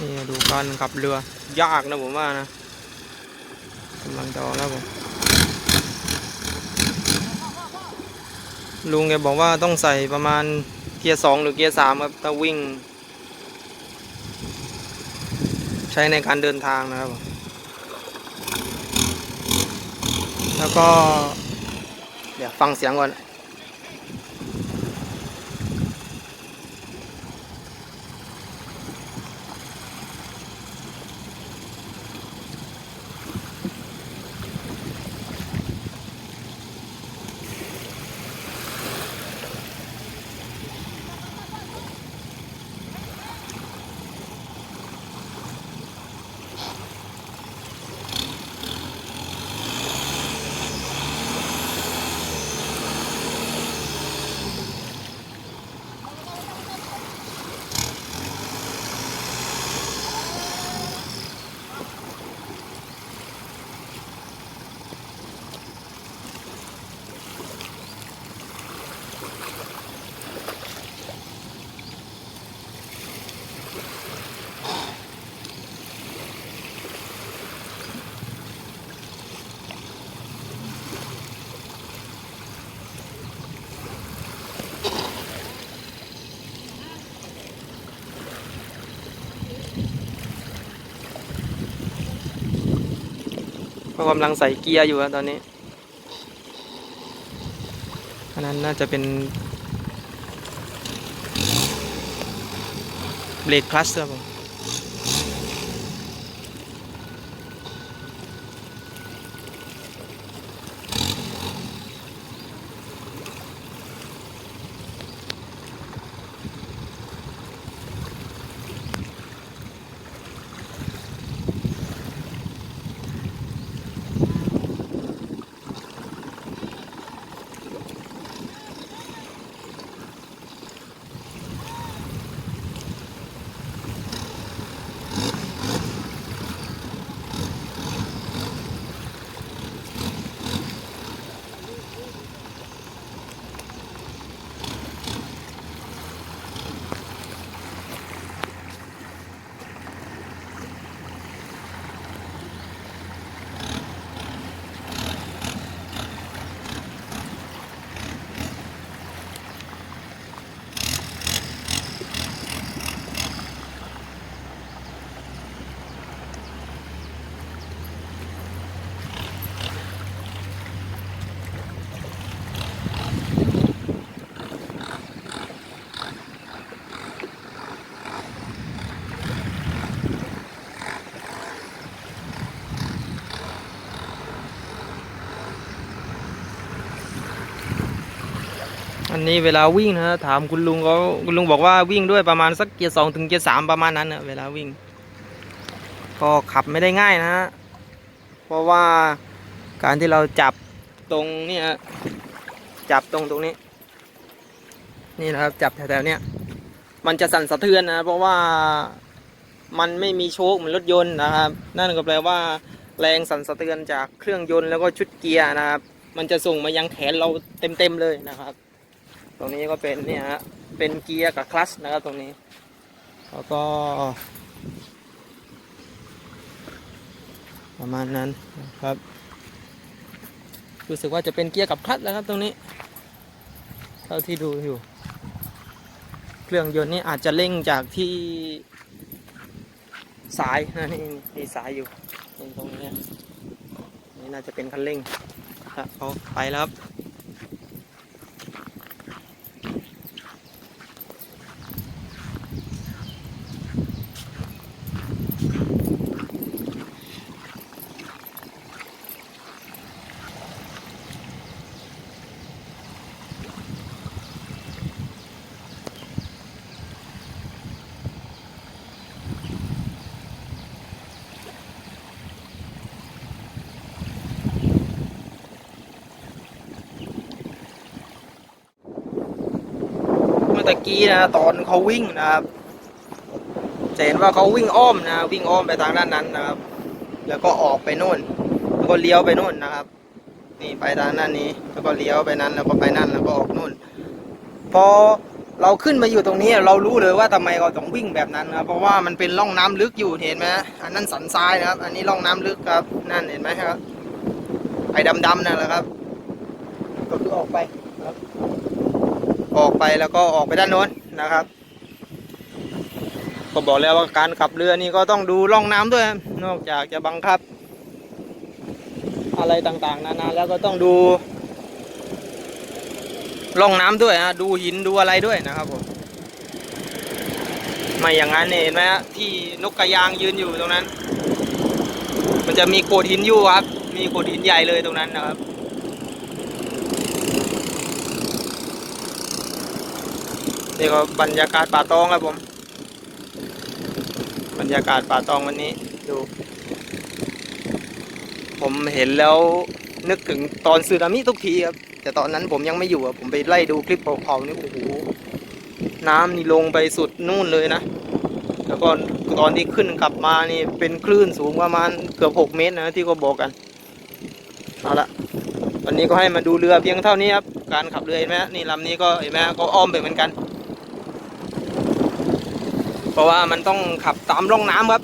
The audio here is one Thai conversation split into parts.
นี่ดูการขับเรือยากนะผมว่านะ กำลังจะออกแล้วผมลุงแกบอกว่าต้องใส่ประมาณเกียร์สองหรือเกียร์สามครับถ้าวิ่ง ใช้ในการเดินทางนะครับผมแล้วก็ เดี๋ยวฟังเสียงก่อน ก็กำลังใส่เกียร์อยู่ครับตอนนี้อันนั้นน่าจะเป็นเบรกคลัสครับผม อันนี้เวลาวิ่งนะฮะถามคุณลุงเขาคุณลุงบอกว่าวิ่งด้วยประมาณสักเกียร์สองถึงเกียร์สามประมาณนั้นนะเวลาวิ่ง ก็ขับไม่ได้ง่ายนะฮะเพราะว่าการที่เราจับตรงเนี่ยฮะจับตรงตรงนี้ นี่นะครับจับแถวๆเนี้ยมันจะสั่นสะเทือนนะเพราะว่ามันไม่มีโชคเหมือนรถยนต์นะครับ นั่นก็แปลว่าแรงสั่นสะเทือนจากเครื่องยนต์แล้วก็ชุดเกียร์นะครับ มันจะส่งมายังแขนเราเต็มๆเลยนะครับ ตรงนี้ก็เป็นเนี่ยฮะเป็นเกียร์กับคลัตช์นะครับตรงนี้ แล้วก็ ประมาณนั้นนะครับรู้สึกว่าจะเป็นเกียร์กับคลัตช์แล้วครับตรงนี้ เท่าที่ดูอยู่ เครื่องยนต์นี่อาจจะเร่งจากที่สายนะนี่มีสายอยู่ตรงนี้นี่น่าจะเป็นคันเร่งครับเอาไปแล้วครับ ตะกี้นะตอนเขาวิ่งนะครับจะเห็นว่าเขาวิ่งอ้อมนะวิ่งอ้อมไปทางด้านนั้นนะครับ แล้วก็ออกไปโน่น แล้วก็เลี้ยวไปโน่นนะครับ นี่ไปทางด้านนี้ แล้วก็เลี้ยวไปนั้นแล้วก็ไปนั่นแล้วก็ออกนู่นพอเราขึ้นมาอยู่ตรงนี้เรารู้เลยว่าทำไมเราต้องวิ่งแบบนั้นนะครับเพราะว่ามันเป็นร่องน้ำลึกอยู่เห็นไหมอันนั้นสันทรายนะครับ อันนี้ร่องน้ำลึกครับ นั่นเห็นไหมครับไอ้ดำๆนั่นแหละครับ ก็คือออกไปครับ ออกไปแล้วก็ออกไปด้านโน้นนะครับ ก็บอกแล้วว่าการขับเรือนี่ก็ต้องดูร่องน้ำด้วย นอกจากจะบังคับ อะไรต่างๆ นานาแล้วก็ต้องดูร่องน้ำด้วยฮะดูหินดูอะไรด้วยนะครับผมไม่อย่างนั้นเห็นไหมฮะที่นกกระยางยืนอยู่ตรงนั้น มันจะมีโขดหินอยู่ครับ มีโขดหินใหญ่เลยตรงนั้นนะครับ นี่ก็บรรยากาศป่าตองครับผม บรรยากาศป่าตองวันนี้ดู ผมเห็นแล้วนึกถึงตอนสึนามิทุกทีครับ แต่ตอนนั้นผมยังไม่อยู่อะผมไปไล่ดูคลิปเก่าๆนี่โอ้โหน้ำนี่ลงไปสุดนู่นเลยนะ แล้วก็ตอนที่ขึ้นกลับมานี่เป็นคลื่นสูงประมาณเกือบหกเมตรนะที่เขาบอกกันเอาละวันนี้ก็ให้มาดูเรือเพียงเท่านี้ครับ การขับเรือเห็นไหมนี่ลำนี้ก็เห็นไหมก็อ้อมไปเหมือนกัน เพราะว่ามันต้องขับตามร่องน้ำครับ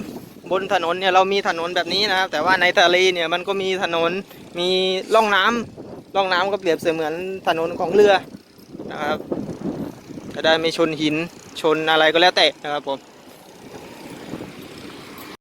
บนถนนเนี่ยเรามีถนนแบบนี้นะครับ แต่ว่าในทะเลเนี่ยมันก็มีถนนมีร่องน้ำร่องน้ำก็เปรียบเสมือนถนนของเรือนะครับจะได้ไม่ชนหินชนอะไรก็แล้วแต่นะครับผม